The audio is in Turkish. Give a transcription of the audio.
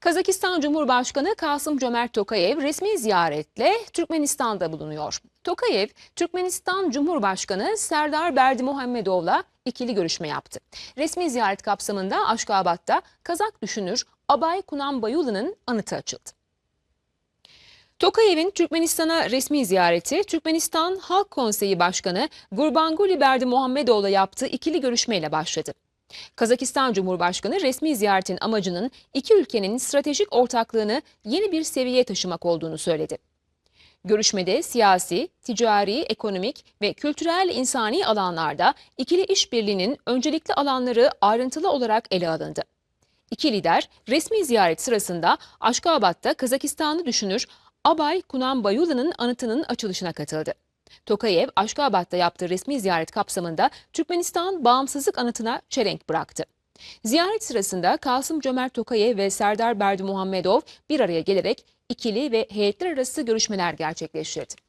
Kazakistan Cumhurbaşkanı Kasım Cömert Tokayev resmi ziyaretle Türkmenistan'da bulunuyor. Tokayev, Türkmenistan Cumhurbaşkanı Serdar Berdimuhamedov'la ikili görüşme yaptı. Resmi ziyaret kapsamında Aşkabat'ta Kazak düşünür Abay Kunanbayulu'nun anıtı açıldı. Tokayev'in Türkmenistan'a resmi ziyareti Türkmenistan Halk Konseyi Başkanı Gurbanguly Berdimuhamedov'la yaptığı ikili görüşmeyle başladı. Kazakistan Cumhurbaşkanı resmi ziyaretin amacının iki ülkenin stratejik ortaklığını yeni bir seviyeye taşımak olduğunu söyledi. Görüşmede siyasi, ticari, ekonomik ve kültürel insani alanlarda ikili işbirliğinin öncelikli alanları ayrıntılı olarak ele alındı. İki lider resmi ziyaret sırasında Aşkabat'ta Kazakistan'ı düşünür Abay Kunanbayulu'nun anıtının açılışına katıldı. Tokayev, Aşkabat'ta yaptığı resmi ziyaret kapsamında Türkmenistan Bağımsızlık Anıtı'na çelenk bıraktı. Ziyaret sırasında Kasım Cömert Tokayev ve Serdar Berdimuhamedov bir araya gelerek ikili ve heyetler arası görüşmeler gerçekleştirdi.